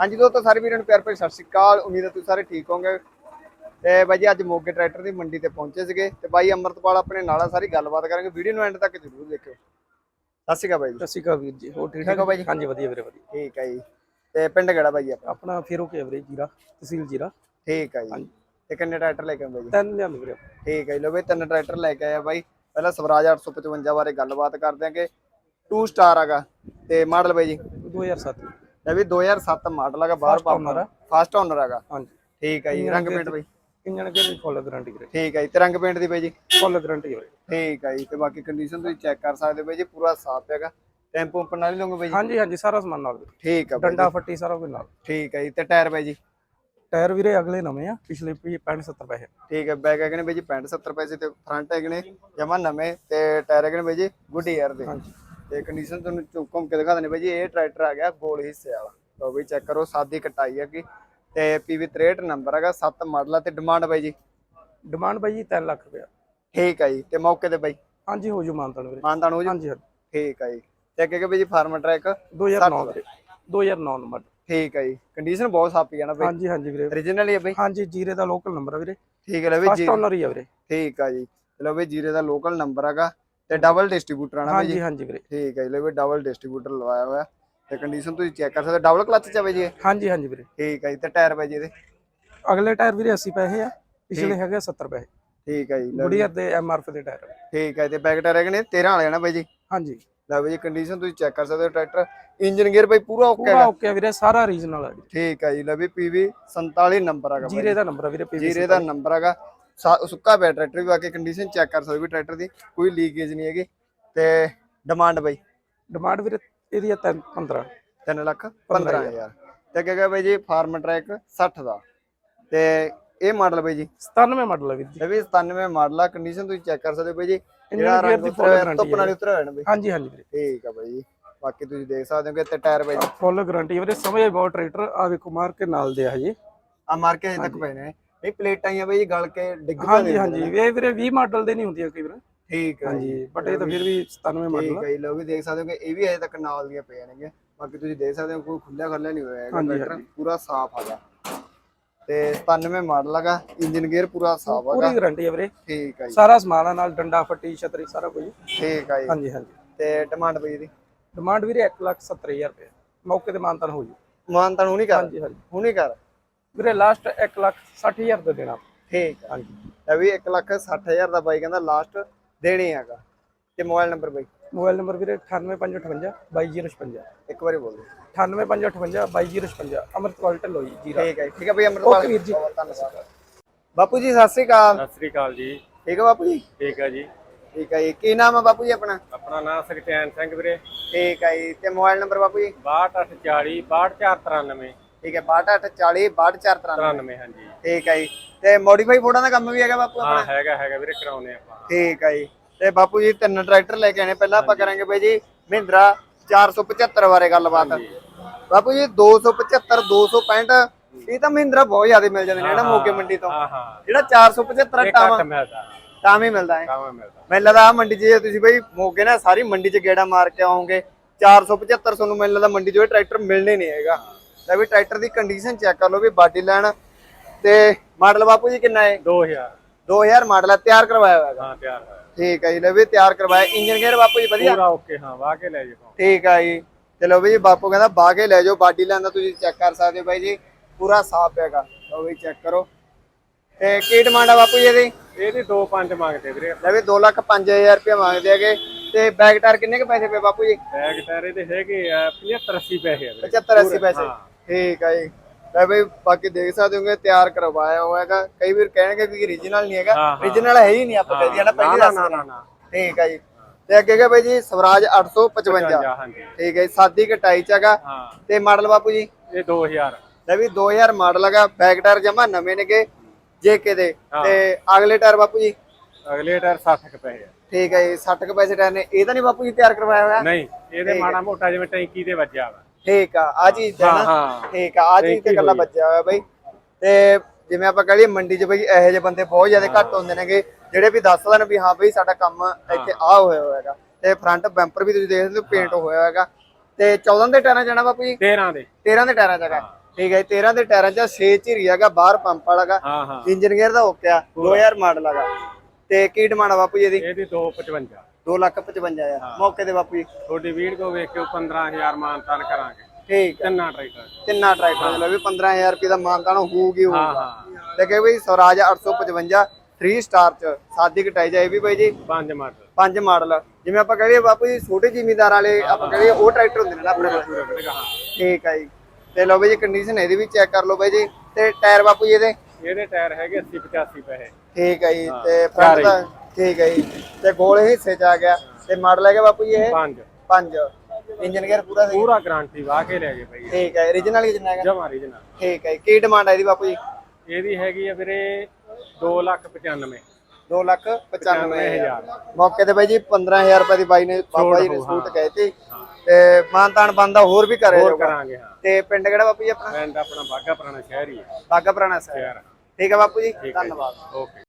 ਹਾਂਜੀ ਦੋਸਤੋ ਸਾਰੇ ਵੀਰਾਂ ਨੂੰ ਪਿਆਰ ਭਰੀ ਸਤਿ ਸ਼੍ਰੀ ਅਕਾਲ। ਉਮੀਦ ਹੈ ਤੁਸੀਂ ਸਾਰੇ ਠੀਕ ਹੋਵੋਗੇ। ਤੇ ਬਾਈ ਜੀ ਅੱਜ ਮੋਗੇ ਟਰੈਕਟਰ ਦੀ ਮੰਡੀ ਤੇ ਪਹੁੰਚੇ ਸੀਗੇ। ਤੇ ਬਾਈ ਅਮਰਤਪਾਲ ਆਪਣੇ ਨਾਲ ਆ ਸਾਰੀ ਗੱਲਬਾਤ ਕਰਾਂਗੇ। ਵੀਡੀਓ ਨੂੰ ਐਂਡ ਤੱਕ ਜ਼ਰੂਰ ਦੇਖਿਓ। ਸਤਿ ਸ਼੍ਰੀ ਅਕਾਲ ਬਾਈ ਜੀ। ਸਤਿ ਸ਼੍ਰੀ ਅਕਾਲ ਵੀਰ ਜੀ ਹੋਰ ਠੀਕ ਠੀਕ ਹੋ ਬਾਈ ਜੀ? ਹਾਂਜੀ ਵਧੀਆ ਵੀਰੇ ਵਧੀਆ। ਠੀਕ ਹੈ ਜੀ। ਤੇ ਪਿੰਡ ਕਿਹੜਾ ਬਾਈ ਆਪਣਾ? ਆਪਣਾ ਫੇਰੋ ਕੇ ਵੀਰੇ ਜੀਰਾ ਤਹਿਸੀਲ ਜੀਰਾ। ਠੀਕ ਹੈ ਜੀ। ਤੇ ਕਿੰਨੇ ਟਰੈਕਟਰ ਲੈ ਕੇ ਆਏ ਬਾਈ ਜੀ? ਤਿੰਨ ਲਿਆਂਦੇ ਵੀਰੇ ਠੀਕ ਹੈ ਜੀ। ਲੋ ਬਈ ਤਿੰਨ ਟਰੈਕਟਰ ਲੈ ਕੇ ਆਇਆ ਬਾਈ। ਪਹਿਲਾਂ ਸਵਰਾਜ 855 ਬਾਰੇ ਗੱਲਬਾਤ ਕਰਦੇ ਆਂਗੇ। 2 ਸਟਾਰ ਹੈਗਾ। ਤੇ ਮਾਡਲ ਬਾਈ ਜੀ? 2007 ਇਹ ਵੀ 2007 ਮਾਡਲ ਹੈਗਾ ਬਾਹਰ ਆ। ਫਸਟ ਓਨਰ ਹੈਗਾ। ਹਾਂਜੀ। ਠੀਕ ਹੈ ਜੀ ਰੰਗ ਪੇਂਟ ਬਾਈ। ਇੰਜਣ ਕੇ ਫੁੱਲ ਗਾਰੰਟੀ ਵੀਰੇ ਠੀਕ ਹੈ ਜੀ ਤੇ ਰੰਗ ਪੇਂਟ ਦੀ ਬਾਈ ਜੀ? ਫੁੱਲ ਗਾਰੰਟੀ ਵੀਰੇ ਠੀਕ ਹੈ ਜੀ ਤੇ ਬਾਕੀ ਕੰਡੀਸ਼ਨ ਤੁਸੀਂ ਚੈੱਕ ਕਰ ਸਕਦੇ ਬਾਈ ਜੀ ਪੂਰਾ ਸਾਫ਼ ਹੈਗਾ। ਟੈਂਪੋ ਪੰਪ ਨਾਲ ਹੀ ਲਓਗੇ ਬਾਈ ਜੀ? ਹਾਂਜੀ ਹਾਂਜੀ ਸਾਰਾ ਸਮਾਨ ਨਾਲ। ਠੀਕ ਹੈ ਡੰਡਾ ਫੱਟੀ ਸਾਰਾ ਕੁਝ ਨਾਲ। ਠੀਕ ਹੈ ਜੀ ਤੇ ਟਾਇਰ ਬਾਈ ਜੀ? ਟਾਇਰ ਵੀਰੇ ਅਗਲੇ ਨਵੇਂ ਆ ਪਿਛਲੇ 65 70 ਪੈਸੇ। ਠੀਕ ਹੈ ਬੈਕ ਹੈਗੇ ਨੇ ਬਾਈ ਜੀ 65 70 ਪੈਸੇ ਤੇ ਫਰੰਟ ਹੈਗੇ ਨੇ ਜਮਾ ਨਵੇਂ ਤੇ ਟਾਇਰ ਹੈਗੇ ਨੇ ਬਾਈ ਜੀ ਗੁੱਡ ਈਅਰ ਦੇ। ਹਾਂਜੀ। ਤੇ ਕੰਡੀਸ਼ਨ ਤੁਹਾਨੂੰ ਘੁੰਮ ਕੇ ਦਿਖਾ ਦਿੰਦੇ ਬਾਈ ਜੀ ਇਹ ਟਰੈਕਟਰ ਆ ਗਿਆ ਗੋਲ ਹਿੱਸੇ ਵਾਲਾ। ਲਓ ਬਈ ਚੈੱਕ ਕਰੋ ਸਾਦੀ ਕਟਾਈ ਹੈਗੀ ਤੇ PV 63 ਨੰਬਰ ਹੈਗਾ 7 ਮਾਡਲ ਆ। ਤੇ ਡਿਮਾਂਡ ਬਾਈ ਜੀ? ਡਿਮਾਂਡ ਬਾਈ ਜੀ 3 ਲੱਖ ਰੁਪਇਆ। ਠੀਕ ਹੈ ਜੀ। ਤੇ ਮੌਕੇ ਤੇ ਬਾਈ? ਹਾਂਜੀ ਹੋ ਜੂ ਮਾਨਤਾਨ ਵੀਰੇ। ਮਾਨਤਾਨ ਹੋ ਜੀ? ਹਾਂਜੀ ਠੀਕ ਹੈ ਜੀ। ਤੇ ਅੱਗੇ ਕਿ ਬਾਈ ਜੀ ਫਾਰਮ ਟਰੈਕ 2009 ਵੀਰੇ। 2009 ਨੰਬਰ। ਠੀਕ ਹੈ ਜੀ। ਕੰਡੀਸ਼ਨ ਬਹੁਤ ਸਾਪੀ ਹੈ ਨਾ ਬਾਈ। ਹਾਂਜੀ ਹਾਂਜੀ ਵੀਰੇ। origignal ਹੀ ਹੈ ਬਾਈ। ਹਾਂਜੀ ਜੀਰੇ ਦਾ ਲੋਕਲ ਨੰਬਰ ਆ ਵੀਰੇ। ਠੀਕ ਹੈ ਲੈ ਬਈ ਫਸਟ ਓਨਰ ਹੀ ਆ ਵੀਰੇ। ਠੀਕ ਆ ਜੀ। ਚਲੋ ਬਈ ਜੀਰੇ ਦਾ ਲੋਕਲ ਨੰਬਰ ਹੈਗਾ। ਤੇ ਡਬਲ ਡਿਸਟ੍ਰੀਬਿਊਟਰ ਆਣਾ ਜੀ? ਹਾਂਜੀ ਹਾਂਜੀ ਵੀਰੇ। ਠੀਕ ਹੈ ਜੀ ਲੈ ਬਈ ਡਬਲ ਡਿਸਟ੍ਰੀਬਿਊਟਰ ਲਵਾਇਆ ਹੋਇਆ। ਤੇ ਕੰਡੀਸ਼ਨ ਤੁਸੀਂ ਚੈੱਕ ਕਰ ਸਕਦੇ ਡਬਲ ਕਲਚ ਚ ਜੀ? ਹਾਂਜੀ ਹਾਂਜੀ ਵੀਰੇ। ਠੀਕ ਹੈ ਜੀ ਤੇ ਟਾਇਰ ਬਾਈ ਜੀ ਇਹਦੇ? ਅਗਲੇ ਟਾਇਰ ਵੀਰੇ 80 ਪੈਸੇ ਆ ਪਿਛਲੇ ਹੈਗੇ 70 ਪੈਸੇ। ਠੀਕ ਹੈ ਜੀ ਗੁੜੀਆ ਦੇ ਐਮਆਰਐਫ ਦੇ ਟਾਇਰ ਠੀਕ ਹੈ ਤੇ ਬੈਕ ਟਾਇਰ ਹੈਗੇ ਨੇ 13 ਵਾਲੇ ਨਾ ਬਾਈ ਜੀ? ਹਾਂਜੀ। ਲੈ ਬਾਈ ਜੀ ਕੰਡੀਸ਼ਨ ਤੁਸੀਂ ਚੈੱਕ ਕਰ ਸਕਦੇ ਹੋ ਟਰੈਕਟਰ। ਇੰਜਨ ਗੇਅਰ ਬਾਈ ਪੂਰਾ ਓਕੇ ਪੂਰਾ ਹੈਗਾ। ਓਕੇ ਵੀਰੇ ਸਾਰਾ ਰੀਜਨਲ ਵੀਰੇ। ਠੀਕ ਹੈ ਜੀ ਲੈ ਵੀ PV 47 ਨੰਬਰ ਹੈਗਾ ਜੀਰੇ ਦਾ ਨੰਬਰ ਵੀਰੇ PVC ਜੀਰੇ ਦਾ ਨੰਬਰ ਹੈਗਾ। ਸੁੱਕਾ ਪਿਆ ਟਰੈਕਟਰ ਵੀ ਬਾਕੀ ਕੰਡੀਸ਼ਨ ਚੈੱਕ ਕਰ ਸਕਦੇ ਵੀ ਟਰੈਕਟਰ ਦੀ ਕੋਈ ਲੀਕੇਜ ਨਹੀਂ ਹੈਗੀ। ਤੇ ਡਿਮਾਂਡ ਬਾਈ? ਡਿਮਾਂਡ ਵੀਰੇ ਇਹਦੀ ਆ 15 3 ਲੱਖ 15000 ਤੇ ਅੱਗੇ ਗਿਆ ਬਾਈ ਜੀ ਫਾਰਮ ਟਰੈਕ 60 ਦਾ। ਤੇ ਇਹ ਮਾਡਲ ਬਾਈ ਜੀ? 97 ਮਾਡਲ ਆ ਵੀਰ ਜੀ। ਇਹ ਵੀ 97 ਮਾਡਲ ਆ ਕੰਡੀਸ਼ਨ ਤੁਸੀਂ ਚੈੱਕ ਕਰ ਸਕਦੇ ਹੋ ਬਾਈ ਜੀ। ਜਿਹੜਾ ਰੰਗ ਦੀ ਉਤਰਿਆ ਧੁੱਪ ਨਾਲ ਉਤਰਿਆ ਹੋਇਆ ਨਾ ਬਾਈ? ਹਾਂਜੀ ਹਾਂਜੀ ਵੀਰੇ। ਠੀਕ ਆ ਬਾਈ ਜੀ। ਬਾਕੀ ਤੁਸੀਂ ਦੇਖ ਸਕਦੇ ਹੋ ਕਿ ਤੇ ਟਾਇਰ ਬਾਈ ਜੀ ਫੁੱਲ ਗਾਰੰਟੀ ਵੀਰੇ ਸਮਝ ਬਹੁਤ ਟਰੈਕਟਰ ਆ ਵੇਖੋ ਮਾਰ ਕੇ ਨਾਲ ਦੇ ਆ ਜੀ ਆ ਮਾਰ ਕੇ ਹਜੇ ਤੱਕ ਪਏ ਨੇ। ਇਹ ਪਲੇਟਾਂ ਹੀ ਆ ਬਾਈ ਗਲ ਕੇ ਡਿੱਗ ਹਾਂਜੀ ਹਾਂਜੀ। ਇਹ ਵੀਰੇ 20 ਮਾਡਲ ਦੇ ਨਹੀਂ ਹੁੰਦੀਆਂ ਕਈ ਵਾਰ। ਠੀਕ ਜੀ ਹਾਂਜੀ ਬਟ ਇਹ ਤਾਂ ਫਿਰ ਵੀ 97 ਮਾਡਲ ਠੀਕ ਹੈ ਲੋ ਵੀ ਦੇਖ ਸਕਦੇ ਹੋ ਕਿ ਇਹ ਵੀ ਹਜੇ ਤੱਕ ਨਾਲ ਦੀਆਂ ਪਈਆਂ ਨੇਗੀਆਂ। ਬਾਕੀ ਤੁਸੀਂ ਦੇਖ ਸਕਦੇ ਹੋ ਕੋਈ ਖੁੱਲਿਆ ਖੱਲਿਆ ਨਹੀਂ ਹੋਇਆ ਹੈਗਾ ਟਰੈਕਟਰ ਪੂਰਾ ਸਾਫ਼ ਹੈਗਾ। ਤੇ 97 ਮਾਡਲ ਹੈਗਾ ਇੰਜਨ ਗੇਅਰ ਪੂਰਾ ਸਾਫ਼ ਹੈਗਾ। ਪੂਰੀ ਗਾਰੰਟੀ ਆ ਵੀਰੇ। ਠੀਕ ਹੈ ਜੀ। ਸਾਰਾ ਸਮਾਨ ਆ ਨਾਲ ਡੰਡਾ ਫੱਟੀ ਛਤਰੀ ਸਾਰਾ ਕੁਝ। ਠੀਕ ਹੈ ਜੀ। ਹਾਂਜੀ ਹਾਂਜੀ। ਤੇ ਡਿਮਾਂਡ ਬਈ ਦੀ ਡਿਮਾਂਡ ਵੀਰੇ 170000 ਰੁਪਏ। ਮੌਕੇ ਤੇ ਮਾਨਤਾਨ ਹੋ ਜੂ। ਮਾਨ ਤਾਂ ਹੁਣੀ ਕਰ? ਹਾਂਜੀ ਹਾਂਜੀ। ਹੁਣੀ ਕਰ? ਵੀਰੇ ਲਾਸਟ 160000 ਦਾ ਦੇਣਾ। ਠੀਕ ਹਾਂਜੀ। ਇਹ ਵੀ 1 ਲੱਖ 60000 ਦਾ ਬਾਈ ਕਹਿੰਦਾ ਲਾਸਟ ਦੇਣੀ ਹੈਗਾ। ਤੇ ਮੋਬਾਈਲ ਨੰਬਰ ਬਾਈ? ਮੋਬਾਈਲ ਨੰਬਰ ਵੀਰੇ 98558 22056 ਇੱਕ ਵਾਰੀ ਬੋਲ ਦਿਓ। 98558 22056 ਅਮਰਤਪਾਲ ਢੱਲੋ ਜੀ ਜੀਰਾ। ਠੀਕ ਹੈ ਜੀ, ਠੀਕ ਹੈ ਬਈ ਅਮਰਪਾਲ ਓਕੇ ਵੀਰ ਜੀ। ਬਹੁਤ ਧੰਨਵਾਦ। ਬਾਪੂ ਜੀ ਸਤਿ ਸ੍ਰੀ ਅਕਾਲ। ਸਤਿ ਸ੍ਰੀ ਅਕਾਲ ਜੀ। ਠੀਕ ਹੈ ਬਾਪੂ ਜੀ? ਠੀਕ ਹੈ ਜੀ। ਠੀਕ ਹੈ ਜੀ। ਕੀ ਨਾਮ ਹੈ ਬਾਪੂ ਜੀ ਆਪਣਾ? ਆਪਣਾ ਨਾਮ ਸਖਚੈਨ ਸਿੰਘ ਵੀਰੇ। ਠੀਕ ਹੈ ਜੀ। ਤੇ ਮੋਬਾਈਲ ਨੰਬਰ ਬਾਪੂ ਜੀ? 6240 62493 ਠੀਕ ਹੈ 6240 62493 93 ਹਾਂਜੀ। ਠੀਕ ਹੈ ਜੀ। ਤੇ ਮੋਡੀਫਾਈ ਫੋੜਾਂ ਦਾ ਕੰਮ ਵੀ ਹੈਗਾ ਬਾਪੂ ਹਾਂ ਆਪਣਾ? ਹੈਗਾ ਹੈਗਾ ਵੀਰੇ ਕਰਾਉਨੇ ਆਪਾਂ। ਠੀਕ ਹੈ ਜੀ। ਤੇ ਬਾਪੂ ਜੀ ਤਿੰਨ ਟਰੈਕਟਰ ਲੈ ਕੇ ਆਣੇ ਪਹਿਲਾਂ ਆਪਾਂ ਕਰਾਂਗੇ ਬਾਈ ਜੀ ਮਹਿੰਦਰਾ 475 ਬਾਰੇ ਗੱਲਬਾਤ। ਬਾਪੂ ਜੀ 275 265 ਇਹ ਤਾਂ ਮਹਿੰਦਰਾ ਬਹੁਤ ਜ਼ਿਆਦਾ ਮਿਲ ਜਾਂਦੇ ਨੇ ਜਿਹੜਾ ਮੋਗੇ ਮੰਡੀ ਤੋਂ। ਜਿਹੜਾ 475 ਇਹ ਟਾਵਾ ਤਾਂ ਵੀ ਮਿਲਦਾ ਹੈ। ਮੈਨੂੰ ਲੱਗਦਾ ਮੰਡੀ 'ਚ ਜੇ ਤੁਸੀਂ ਬਈ ਮੋਗੇ ਨਾ ਸਾਰੀ ਮੰਡੀ 'ਚ ਗੇੜਾ ਮਾਰ ਕੇ ਆਓਗੇ। 475 ਤੁਹਾਨੂੰ ਮੈਨੂੰ ਲੱਗਦਾ ਮੰਡੀ 'ਚ ਇਹ ਟਰੈਕਟਰ ਮਿਲਣੇ ਨਹੀਂ ਹੈਗਾ। ਲੈ ਵੀ ਟਰੈਕਟਰ ਦੀ ਕੰਡੀਸ਼ਨ ਚੈੱਕ ਕਰ ਲਓ ਵੀ ਬਾਡੀ ਲਾਈਨ ਤੇ ਮਾਡਲ ਬਾਪੂ ਜੀ ਕਿੰਨਾ ਹੈ? 2000 2000 ਮਾਡਲ ਹੈ ਤਿਆਰ ਕਰਵਾਇਆ ਹੋਇਆ ਹੈਗਾ। ਹਾਂ ਤਿਆਰ ਹੋਇਆ। ਠੀਕ ਹੈ ਜੀ ਲੈ ਵੀ ਤਿਆਰ ਕਰਵਾਇਆ। ਇੰਜਨ ਗੇਅਰ ਬਾਪੂ ਜੀ ਵਧੀਆ? ਪੂਰਾ ਓਕੇ ਹਾਂ ਵਾਹ ਕੇ ਲੈ ਜਾਓ ਠੀਕ ਹੈ ਜੀ। ਚਲੋ ਵੀ ਬਾਪੂ ਕਹਿੰਦਾ ਬਾਹ ਕੇ ਲੈ ਜਾਓ ਬਾਡੀ ਲਾਈਨ ਦਾ ਤੁਸੀਂ ਚੈੱਕ ਕਰ ਸਕਦੇ ਹੋ ਬਾਈ ਜੀ। ਪੂਰਾ ਸਾਫ਼ ਹੈਗਾ। ਲਓ ਵੀ ਚੈੱਕ ਕਰੋ। ਤੇ ਕੀ ਡਿਮਾਂਡ ਆ ਬਾਪੂ ਜੀ ਇਹਦੀ? ਇਹਦੀ 2.5 ਮੰਗਦੇ ਵੀਰੇ ਲੈ ਵੀ 2 ਲੱਖ 5000 ਰੁਪਏ ਮੰਗਦੇ ਹੈਗੇ। ਤੇ ਬੈਕ ਟਾਇਰ ਕਿੰਨੇ ਕ ਪੈਸੇ ਪਏ ਬਾਪੂ ਜੀ? ਬੈਗ ਟਾਇਰ ਇਹਦੇ ਹੈਗੇ ਆ 75 80 ਪੈਸੇ ਆ ਵੀਰੇ। 75 80 ਪੈਸੇ। ਠੀਕ ਹੈ ਜੀ। ਲੈ ਬਈ ਬਾਕੀ ਦੇਖ ਸਕਦੇ ਹੋਗੇ ਤਿਆਰ ਕਰਵਾਇਆ ਹੋਇਆ ਹੈਗਾ। ਕਈ ਵਾਰ ਕਹਿਣਗੇ ਕਿ origignal ਨਹੀਂ ਹੈਗਾ। ਹਾਂ, ਹਾਂ। origignal ਹੈ ਹੀ ਨਹੀਂ ਆਪਾਂ ਕਹਿੰਦੇ ਆ ਨਾ ਪਹਿਲੀ ਨਾ ਨਾ ਨਾ। ਨਾ। ਠੀਕ ਹੈ ਜੀ। ਤੇ ਅੱਗੇ ਹੈਗਾ ਬਈ ਜੀ ਸਵਰਾਜ 855 ਹਾਂਜੀ। ਠੀਕ ਹੈ ਜੀ ਸਾਦੀ ਕਟਾਈ ਚ ਹੈਗਾ। ਹਾਂ। ਤੇ ਮਾਡਲ ਬਾਪੂ ਜੀ? ਇਹ 2000 ਲੈ ਵੀ 2000 ਮਾਡਲ ਹੈਗਾ। ਬੈਕ ਟਾਇਰ ਜਮਾ ਨਵੇਂ ਨੇਗੇ ਜੇਕੇ ਦੇ। ਹਾਂ। ਤੇ ਅਗਲੇ ਟਾਇਰ ਬਾਪੂ ਜੀ? ਅਗਲੇ ਟਾਇਰ 60 ਕੁ ਪੈਸੇ ਆ। ਠੀਕ ਹੈ ਜੀ 60 ਕੁ ਪੈਸੇ ਟਾਇਰ ਨੇ। ਇਹ ਤਾਂ ਨਹੀਂ ਬਾਪੂ ਜੀ ਤਿਆਰ ਕਰਵਾਇਆ ਹੋਇਆ? ਨਹੀਂ ਇਹਦੇ ਮਾੜਾ ਮੋਟਾ ਜਿਵੇਂ ਟੈਂਕੀ ਦੇ ਵੱਜਿਆ ਵਾ। ਠੀਕ ਆ ਆ ਚੀਜ਼ ਤੇ ਹਾਂ ਨਾ। ਹਾਂ। ਠੀਕ ਆ ਆ ਚੀਜ਼ ਤੇ ਗੱਲਾਂ ਬੱਚਿਆ ਹੋਇਆ ਬਈ। ਤੇ ਜਿਵੇਂ ਆਪਾਂ ਕਹ ਲਈਏ ਮੰਡੀ 'ਚ ਬਈ ਇਹੋ ਜਿਹੇ ਬੰਦੇ ਬਹੁਤ ਜ਼ਿਆਦਾ ਘੱਟ ਹੁੰਦੇ ਨੇਗੇ ਜਿਹੜੇ ਵੀ ਦੱਸ ਦੇਣ ਵੀ ਹਾਂ ਬਈ ਸਾਡਾ ਕੰਮ ਇੱਥੇ ਆ ਹੋਇਆ ਹੋਇਆ ਹੈਗਾ। ਤੇ ਫਰੰਟ ਬੈਂਪਰ ਵੀ ਤੁਸੀਂ ਦੇਖ ਸਕਦੇ ਹੋ ਪੇਂਟ ਹੋਇਆ ਹੈਗਾ। ਤੇ 14 ਦੇ ਟਾਇਰਾਂ 'ਚ ਜਾਣਾ ਬਾਪੂ ਜੀ 13 ਦੇ। 13 ਦੇ ਟਾਇਰਾਂ 'ਚ ਹੈਗਾ। ਠੀਕ ਹੈ ਜੀ, 13 ਦੇ ਟਾਇਰਾਂ 'ਚ 6 ਝਿਰੀ ਹੈਗਾ ਬਾਹਰ ਪੰਪ ਹਾਂ ਹਾਂ। ਇੰਜਨ ਗੇਅਰ ਦਾ ਓਕੇ ਆ 2000 ਮਾਡਲ ਹੈਗਾ। ਤੇ ਕੀ ਡਿਮਾਂਡ ਆ ਬਾਪੂ ਜੀ ਇਹਦੀ? ਇਹਦੀ 255 2 ਲੱਖ 55 ਆ ਮੌਕੇ ਤੇ ਬਾਪੂ ਜੀ। ਤੁਹਾਡੀ ਵੀਡੀਓ ਵੇਖ ਕੇ ਉਹ 15000 ਮਾਨਤਾਨ ਕਰਾਂਗੇ। ਠੀਕ ਹੈ ਤਿੰਨਾਂ ਟਰੈਕਟਰ ਤਿੰਨਾਂ ਟਰੈਕਟਰ ਦੇ ਵੀ 15000 ਰੁਪਏ ਦਾ ਮਾਨਤਾਨ ਹੋਊਗੀ ਹੋਊਗਾ। ਤੇ ਕਹੇ ਬਈ ਸਵਰਾਜ 855 3 ਸਟਾਰ ਚ ਸਾਦੀ ਕਟਾਈ ਜਾਏ ਵੀ ਬਾਈ ਜੀ। ਪੰਜ ਮਾਡਲ। ਪੰਜ ਮਾਡਲ। ਜਿਵੇਂ ਆਪਾਂ ਕਹੀਏ ਬਾਪੂ ਜੀ ਛੋਟੇ ਜ਼ਿਮੀਦਾਰ ਵਾਲੇ ਆਪਾਂ ਕਹੀਏ ਉਹ ਟਰੈਕਟਰ ਹੁੰਦੇ ਨੇ ਨਾ ਆਪਣੇ ਕੋਲ। ਹਾਂ। ਠੀਕ ਆ ਜੀ। ਤੇ ਲਓ ਬਾਈ ਜੀ ਕੰਡੀਸ਼ਨ ਇਹਦੀ ਵੀ ਚੈੱਕ ਕਰ ਲਓ ਬਾਈ ਜੀ। ਤੇ ਟਾਇਰ ਬਾਪੂ ਜੀ ਇਹਦੇ? ਇਹਦੇ ਟਾਇਰ ਹੈਗੇ 80 85 ਪੈਸੇ। ਠੀਕ ਆ ਜੀ। ਤੇ ਫਰੰਟ ਦਾ ਠੀਕ ਆ ਜੀ। ਤੇ ਗੋਲੇ ਹਿੱਸੇ ਚ ਆ ਗਿਆ। ਤੇ ਮਾਡਲ ਹੈਗਾ ਬਾਪੂ ਜੀ ਇਹ? ਪੰਜ। ਪੰਜ। ਇੰਜਨ ਗੇਅਰ ਪੂਰਾ ਸਹੀ ਪੂਰਾ ਗਾਰੰਟੀ ਵਾ ਕੇ ਲੈ ਗਏ ਭਾਈ ਠੀਕ ਹੈ origignal ਹੀ ਜਿੰਨਾ ਹੈਗਾ? ਜਮਾਰੀ ਜਨਾ ਠੀਕ ਹੈ ਜੀ। ਕੀ ਡਿਮਾਂਡ ਹੈ ਇਹਦੀ ਬਾਪੂ ਜੀ? ਇਹਦੀ ਹੈਗੀ ਆ ਵੀਰੇ 2 ਲੱਖ 95 2 ਲੱਖ 95 95000 ਮੌਕੇ ਤੇ ਬਾਈ ਜੀ 15000 ਰੁਪਏ ਦੀ ਬਾਈ ਨੇ ਬਾਬਾ ਜੀ ਨੇ ਸੂਟ ਕਹੇ ਤੇ ਤੇ ਮਾਨਤਾਨ ਬੰਦਾ ਹੋਰ ਵੀ ਕਰੇ ਹੋਰ ਕਰਾਂਗੇ ਹਾਂ। ਤੇ ਪਿੰਡ ਕਿਹੜਾ ਬਾਪੂ ਜੀ ਆਪਣਾ? ਪਿੰਡ ਆਪਣਾ ਬਾਗਾ ਪੁਰਾਣਾ ਸ਼ਹਿਰ ਹੀ ਹੈ। ਬਾਗਾ ਪੁਰਾਣਾ ਸਾਹਿਬ ਸ਼ਹਿਰ ਠੀਕ ਹੈ ਬਾਪੂ ਜੀ। ਧੰਨਵਾਦ। ਓਕੇ।